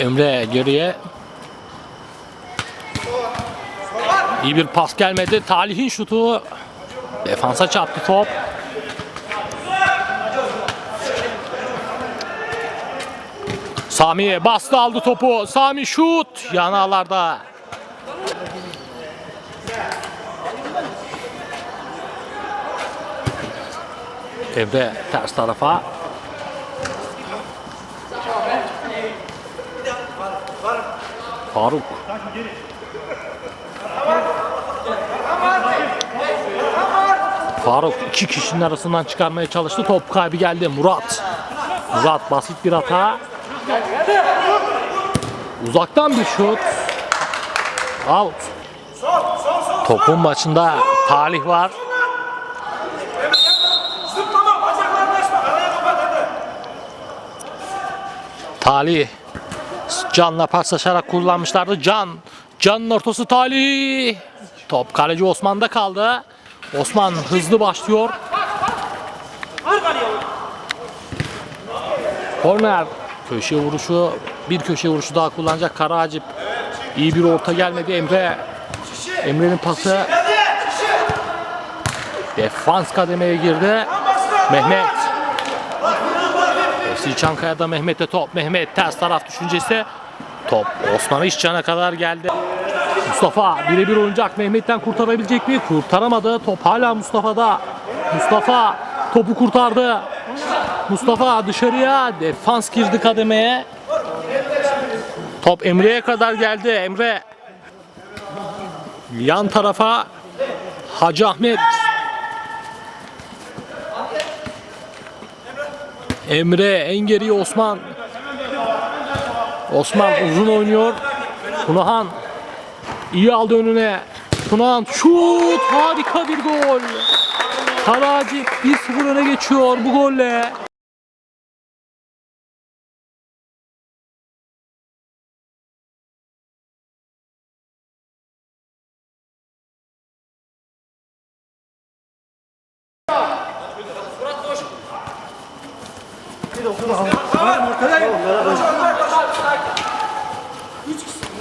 Emre geriye. İyi bir pas gelmedi. Talih'in şutu. Defansa çarptı top. Sami bastı aldı topu. Sami şut. Yanağlarda. Emre ters tarafa. Faruk. Faruk iki kişinin arasından çıkarmaya çalıştı. Top kaybı geldi. Murat. Murat basit bir hata. Uzaktan bir şut. Out. Topun maçında talih var. Talih Can'la paslaşarak kullanmışlardı. Can. Can'ın ortası Talih. Top kaleci Osman'da kaldı. Osman hızlı başlıyor. Korner. Köşe vuruşu. Bir köşe vuruşu daha kullanacak Karacip. İyi bir orta gelmedi Emre. Emre'nin pası. Defans kademeye girdi. Mehmet. FC Çankaya'da Mehmet'e top. Mehmet ters taraf düşüncesi. Top Osman İşcan'a kadar geldi. Mustafa birebir oyuncak Mehmet'ten kurtarabilecek mi? Kurtaramadı. Top hala Mustafa'da. Mustafa topu kurtardı. Mustafa dışarıya defans girdi kademeye. Top Emre'ye kadar geldi. Emre yan tarafa Hacı Ahmet Emre en geriye Osman. Osman uzun oynuyor. Tunahan iyi aldı önüne. Tunahan şut harika bir gol. Karaci 1-0 öne geçiyor bu golle.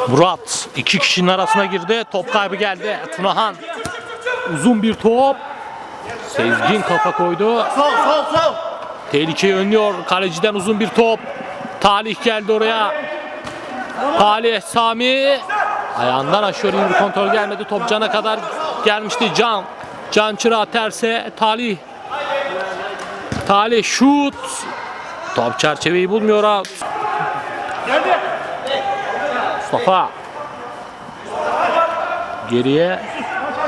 Murat iki kişinin arasına girdi. Top kaybı geldi. Tunahan uzun bir top. Sezgin kafa koydu. Sol sol sol. Tehlikeyi önlüyor. Kaleciden uzun bir top. Talih geldi oraya. Talih Sami. Ayağından aşıyor iyi bir kontrol gelmedi. Top Can'a kadar gelmişti. Can. Can Çıra terse. Talih. Talih şut. Top çerçeveyi bulmuyor. Out. Mustafa. Geriye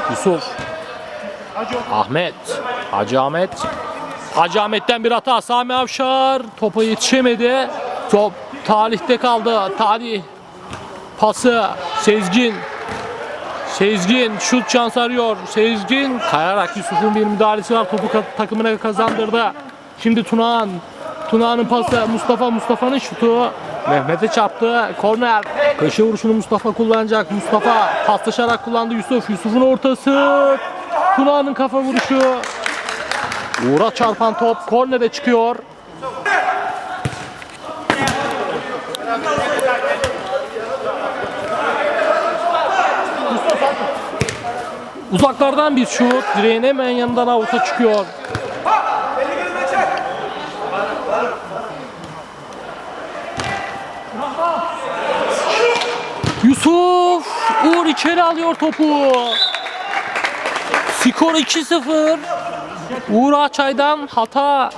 Yusuf. Ahmet. Hacı Ahmet. Hacı Ahmet'ten bir hata. Sami Avşar topa yetişemedi. Top talihte kaldı. Talih pası Sezgin. Sezgin şut şans arıyor. Sezgin kayarak Yusuf'un bir müdahalesi var. Topu takımına kazandırdı. Şimdi Tunağan. Tunağan'ın pası Mustafa. Mustafa'nın şutu. Mehmet'e çarptı. Korner. Köşe vuruşunu Mustafa kullanacak. Mustafa paslaşarak kullandı Yusuf. Yusuf'un ortası. Tunağan'ın kafa vuruşu. Uğur'a çarpan top kornere çıkıyor. Uzaklardan bir şut. Direğin hemen yanından avuta çıkıyor. Yusuf Uğur içeri alıyor topu. Skor 2-0. Uğur Açay'dan hata.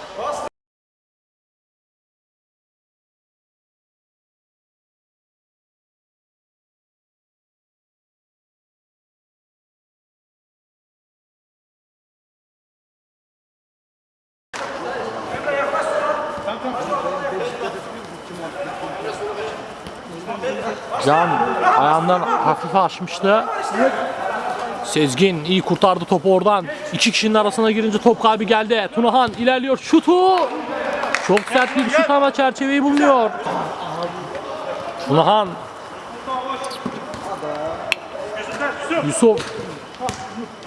Can ayağından hafif açmıştı. Sezgin iyi kurtardı topu oradan. İki kişinin arasına girince top kaybı geldi. Tunahan ilerliyor. Şutu. Çok sert bir şut ama çerçeveyi buluyor. Tunahan. Yusuf.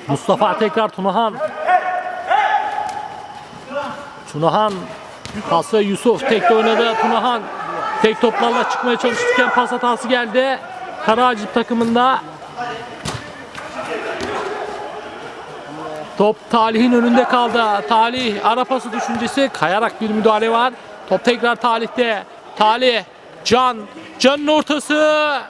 Mustafa tekrar Tunahan. Tunahan. Pası Yusuf. Tekte oynadı Tunahan. Tek toplarla çıkmaya çalışırken pas hatası geldi. Karacip takımında. Top Talih'in önünde kaldı. Talih ara pası düşüncesi kayarak bir müdahale var. Top tekrar Talih'te. Talih Can Can'ın ortası.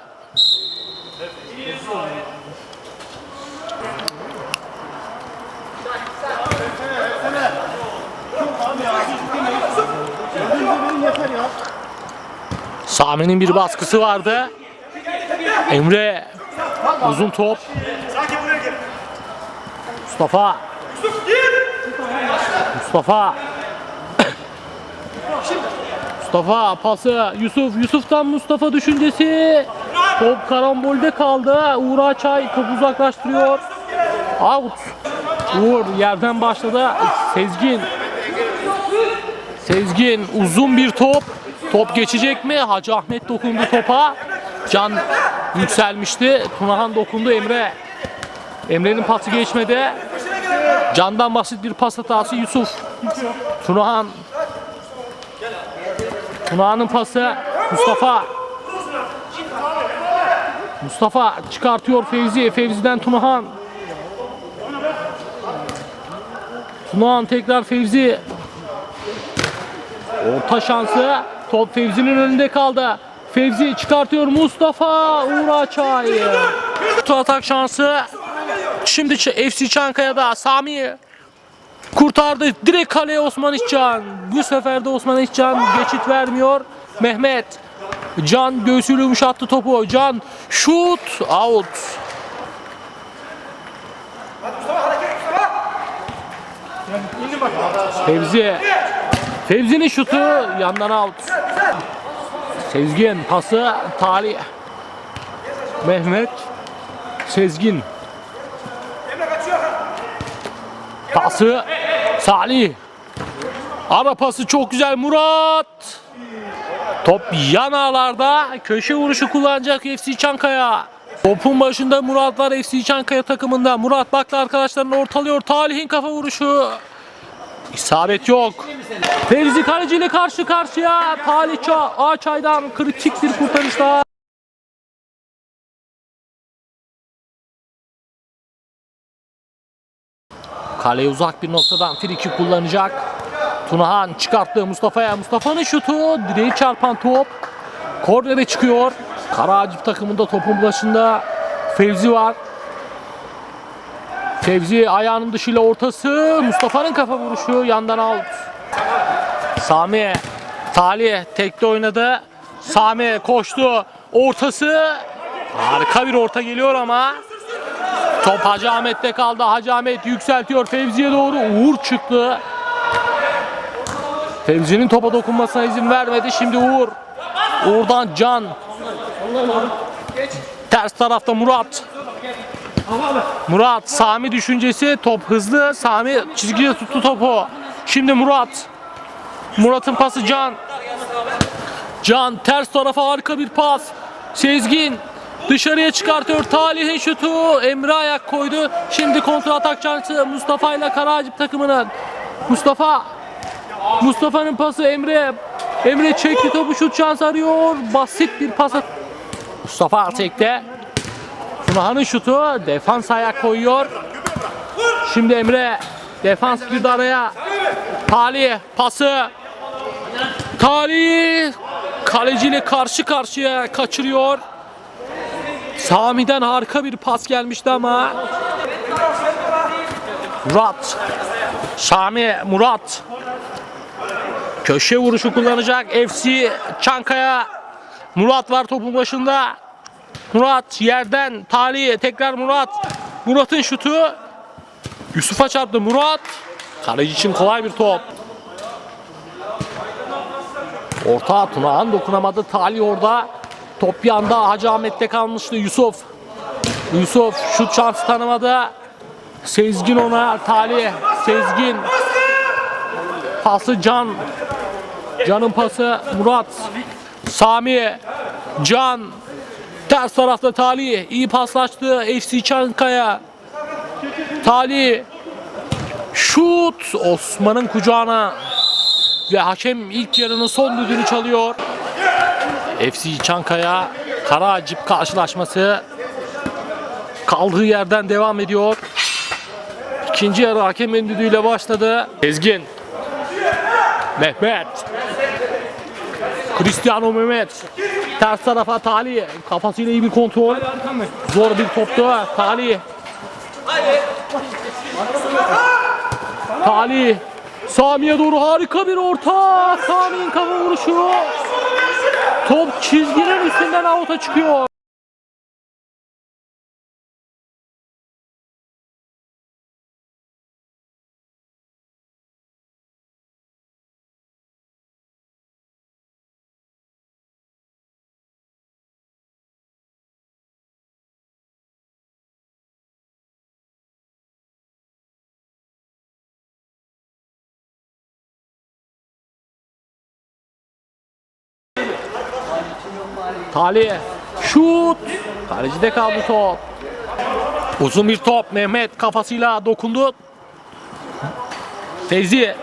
Sami'nin bir baskısı vardı. Emre uzun top. Mustafa. Mustafa. Mustafa pası Yusuf Yusuf'tan Mustafa düşüncesi top karambolde kaldı Uğur Açay top uzaklaştırıyor out Uğur yerden başladı Sezgin Sezgin uzun bir top top geçecek mi Hacı Ahmet dokundu topa Can yükselmişti Tunahan dokundu Emre Emre'nin pası geçmedi Can'dan basit bir pas hatası Yusuf Tunahan Tunağan'ın pası Mustafa. Mustafa çıkartıyor Fevzi. Fevzi'den Tunahan. Tunahan tekrar Fevzi. Orta şansı. Top Fevzi'nin önünde kaldı. Fevzi çıkartıyor Mustafa Uğur Açay. Kutu atak şansı. Şimdi FC Çankaya'da Sami kurtardı. Direkt kaleye Osman İşcan. Bu sefer de Osman İşcan geçit vermiyor. Mehmet Can göğsüyle yumuşattı topu. Can şut out. Fevzi Fevzi'nin şutu yandan out. Sezgin pası Talih. Mehmet Sezgin. Pası Salih. Ara pası çok güzel Murat. Top yan ağlarda köşe vuruşu kullanacak FC Çankaya. Topun başında Murat var FC Çankaya takımında. Murat baktı arkadaşlarını ortalıyor. Talih'in kafa vuruşu. İsabet yok. Fevzi Kaleci ile karşı karşıya. Talih Ça Ağaçay'dan kritik bir kurtarış daha. Kaleye uzak bir noktadan friki kullanacak. Tunahan çıkarttı Mustafa'ya. Mustafa'nın şutu direği çarpan top. Kornere çıkıyor. Karacip takımında topun başında Fevzi var. Fevzi ayağının dışıyla ortası. Mustafa'nın kafa vuruşu yandan out. Sami Talih tekte oynadı. Sami koştu. Ortası. Harika bir orta geliyor ama Top Hacı Ahmet'te kaldı. Hacı Ahmet yükseltiyor Fevzi'ye doğru. Uğur çıktı. Fevzi'nin topa dokunmasına izin vermedi. Şimdi Uğur. Uğur'dan Can. Ters tarafta Murat. Murat Sami düşüncesi top hızlı. Sami çizgide tuttu topu. Şimdi Murat. Murat'ın pası Can. Can ters tarafa harika bir pas. Sezgin dışarıya çıkartıyor. Talih'in şutu. Emre ayak koydu. Şimdi kontra atak şansı Mustafa ile Karacip takımının. Mustafa Mustafa'nın pası Emre. Emre çekti topu şut şansı arıyor. Basit bir pas. Mustafa tekte. Tunahan'ın şutu. Defans ayak koyuyor. Şimdi Emre. Defans girdi araya. Talih pası. Talih kaleciyle karşı karşıya kaçırıyor. Sami'den harika bir pas gelmişti ama Murat Sami Murat köşe vuruşu kullanacak FC Çankaya Murat var topun başında Murat yerden Talih tekrar Murat Murat'ın şutu Yusuf'a çarptı Murat kaleci için kolay bir top Orta Tunağan dokunamadı. Talih orada. Top bir anda Hacı Ahmet'te kalmıştı. Yusuf. Yusuf şut şansı tanımadı. Sezgin ona. Talih. Sezgin. Pası Can. Can'ın pası Murat. Sami. Can. Ters tarafta Talih. iyi paslaştı. FC Çankaya. Talih. Şut Osman'ın kucağına. Ve hakem ilk yarının son düdüğünü çalıyor. FC Çankaya Karacip karşılaşması kaldığı yerden devam ediyor. İkinci yarı hakemin düdüğüyle başladı. Ezgin. Mehmet. Cristiano Mehmet. Ters tarafa Talih. Kafasıyla iyi bir kontrol. Zor bir toptu. Talih. Talih. Sami'ye doğru harika bir orta. Sami'nin kafa vuruşu. Top çizginin üstünden avuta çıkıyor. Talih. Şut. Kalecide kaldı top. Uzun bir top. Mehmet kafasıyla dokundu. Fevzi.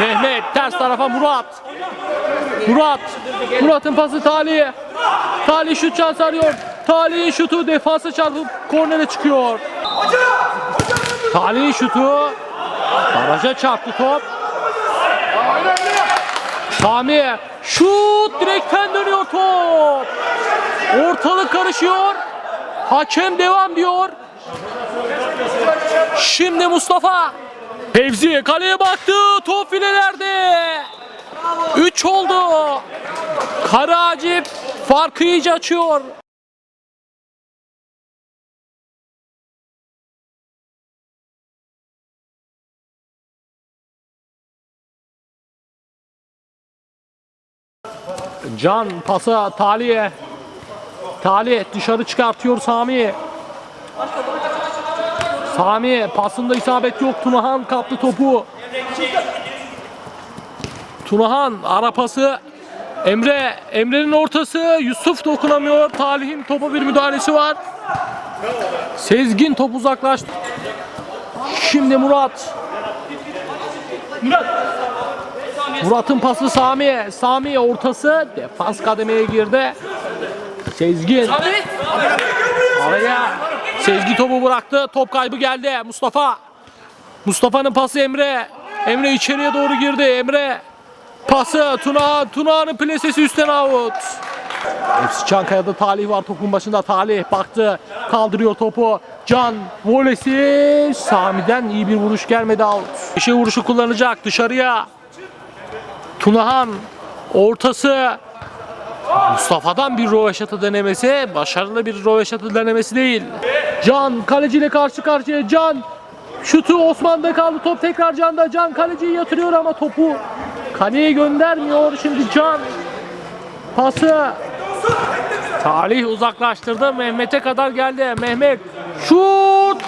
Mehmet ters tarafa Murat. Murat. Murat'ın pası Talih'e. Talih şut şansı arıyor. Talih'in şutu defansa çarpıp kornere çıkıyor. Talih'in şutu. Baraja çarptı top. Sami şut direkten dönüyor top. Ortalık karışıyor. Hakem devam diyor. Şimdi Mustafa. Fevzi kaleye baktı. Top filelerde. 3 oldu. Karacip farkı iyice açıyor. Can pası Talih'e. Talih dışarı çıkartıyor Sami. Sami pasında isabet yok. Tunahan kaptı topu. Tunahan ara pası. Emre, Emre'nin ortası. Yusuf dokunamıyor. Talih'in topa bir müdahalesi var. Sezgin top uzaklaştı. Şimdi Murat. Murat'ın pası Sami'ye. Sami ortası. Defans kademeye girdi. Sezgin. Araya Sezgi topu bıraktı. Top kaybı geldi. Mustafa. Mustafa'nın pası Emre. Emre içeriye doğru girdi. Emre. Pası Tuna. Tuna'nın plasesi üstten out. FC Çankaya'da Talih var topun başında. Talih baktı. Kaldırıyor topu. Can volesi. Sami'den iyi bir vuruş gelmedi out. İşe vuruşu kullanacak dışarıya. Tunahan ortası. Mustafa'dan bir roveşata denemesi, başarılı bir roveşata denemesi değil. Can kaleciyle karşı karşıya. Can şutu Osman'da kaldı. Top tekrar Can'da. Can kaleciyi yatırıyor ama topu kaleye göndermiyor. Şimdi Can pası Talih uzaklaştırdı. Mehmet'e kadar geldi. Mehmet şut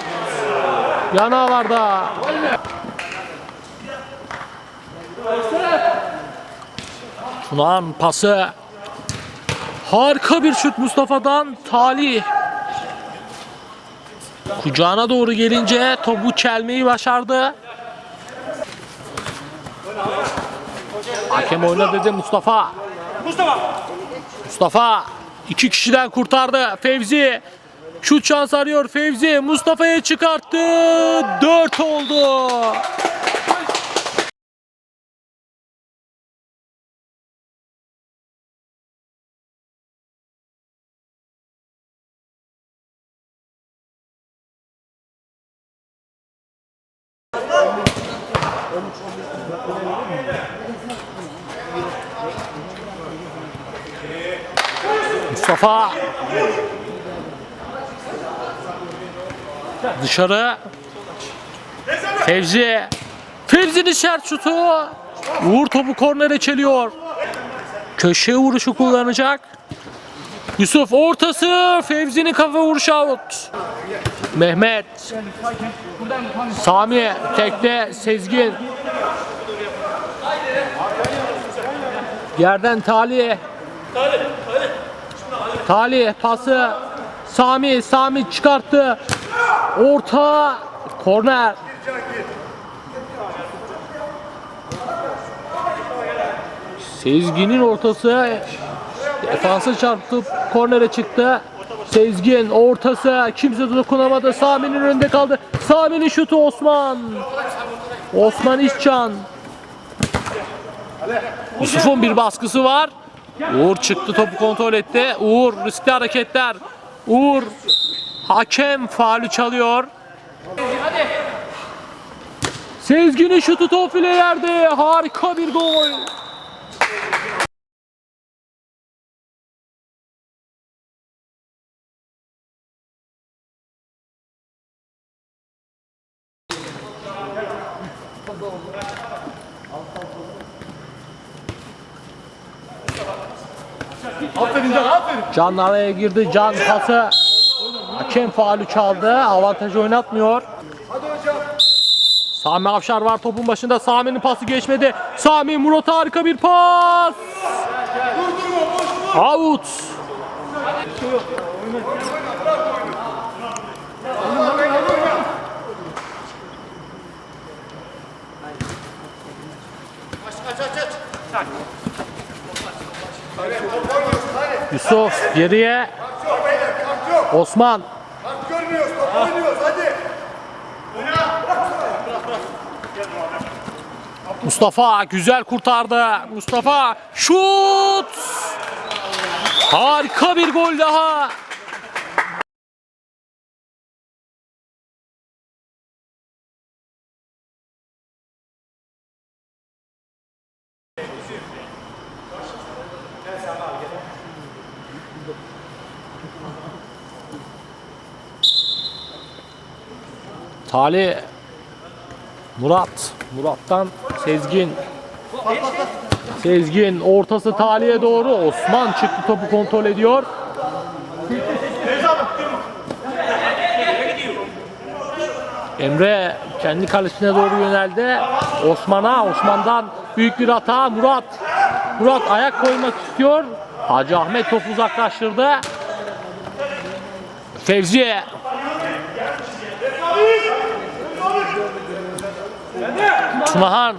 yanağlarda. Tunan pası Harika bir şut Mustafa'dan Talih. Kucağına doğru gelince topu çelmeyi başardı. Hakem oyna dedi Mustafa. Mustafa. Mustafa iki kişiden kurtardı. Fevzi şut şans arıyor. Fevzi Mustafa'ya çıkarttı. Dört oldu. Mustafa. Dışarı. Fevzi. Fevzi'nin sert şutu. Uğur topu kornere çeliyor. Köşe vuruşu kullanacak. Yusuf ortası. Fevzi'nin kafa vuruşu out Mehmet Sami tekte Sezgin Yerden Talih Talih pası Sami, Sami çıkarttı. Orta korner. Sezgin'in ortası defansa çarptı. Kornere çıktı. Sezgin ortası kimse dokunamadı. Sami'nin önünde kaldı. Sami'nin şutu Osman. Osman İşcan. Yusuf'un bir baskısı var. Uğur çıktı topu kontrol etti. Uğur riskli hareketler. Uğur hakem faulü çalıyor. Sezgin'in şutu top filelerde. Harika bir gol. Can araya girdi. Can pası. Hakem faulü çaldı. Avantaj oynatmıyor. Sami Afşar var topun başında. Sami'nin pası geçmedi. Sami Murat'a harika bir pas. Out. Yusuf geriye. Osman. Mustafa güzel kurtardı. Mustafa şut. Harika bir gol daha. Talih Murat. Murat'tan Sezgin. Sezgin ortası taliye doğru. Osman çıktı topu kontrol ediyor. Emre kendi kalesine doğru yöneldi. Osman'a, Osman'dan büyük bir hata. Murat, Murat ayak koymak istiyor. Hacı Ahmet topu uzaklaştırdı. Fevzi Tunahan.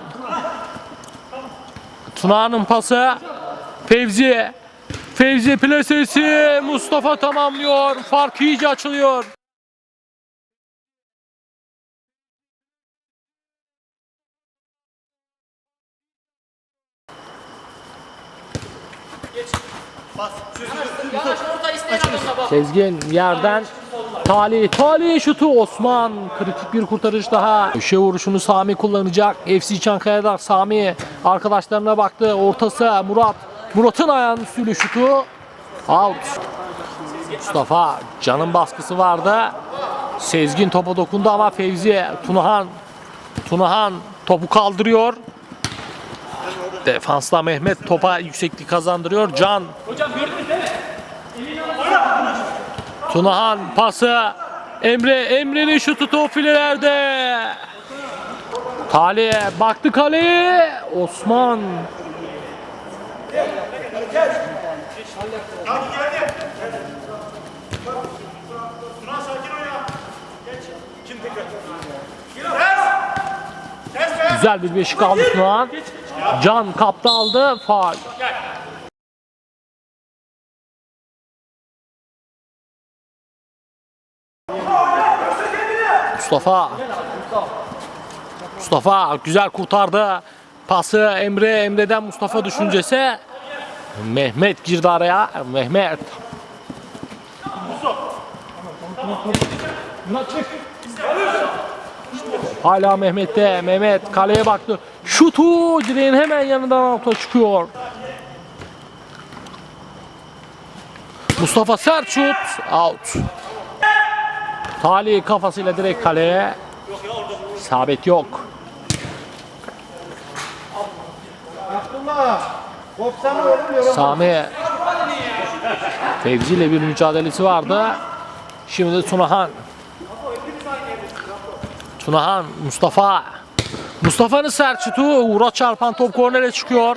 Tunahan'ın pası. Fevzi Fevzi plasesi Mustafa tamamlıyor. Fark iyice açılıyor. Sezgin yerden Tali, Tali şutu Osman. Kritik bir kurtarış daha. Köşe vuruşunu Sami kullanacak. FC Çankaya'da Sami arkadaşlarına baktı. Ortası Murat. Murat'ın ayağının üstüyle şutu. Out. Mustafa canın baskısı vardı. Sezgin topa dokundu ama Fevzi Tunahan Tunahan topu kaldırıyor. Defansla Mehmet topa yükseklik kazandırıyor. Can Tunahan pası Emre Emre'nin şutu top filelerde. Talih baktı kaleye. Osman güzel bir beşik aldı Tunahan. Can kapta aldı. Faal. Mustafa Mustafa güzel kurtardı. Pası Emre, Emre'den Mustafa düşüncesi. Mehmet girdi araya. Mehmet. Hala Mehmet'te. Mehmet kaleye baktı. Şutu direğin hemen yanından alta çıkıyor. Mustafa sert şut. Out. Talih kafasıyla direkt kaleye. İsabet yok. Sami Fevzi ile bir mücadelesi vardı. Şimdi de Tunahan. Tunahan, Mustafa. Mustafa'nın sert şutu Uğur'a çarpan top kornere çıkıyor.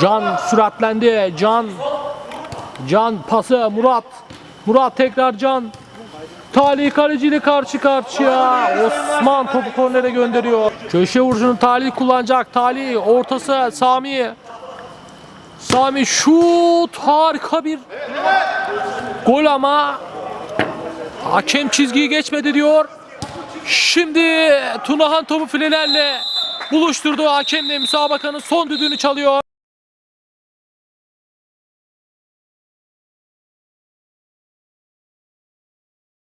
Can süratlendi. Can. Can pası Murat. Murat tekrar Can. Talih kaleciyle karşı karşıya. Osman topu kornere gönderiyor. Köşe vuruşunu Talih kullanacak. Talih ortası Sami. Sami şut harika bir gol ama hakem çizgiyi geçmedi diyor. Şimdi Tunahan topu filelerle buluşturdu. Hakem de müsabakanın son düdüğünü çalıyor.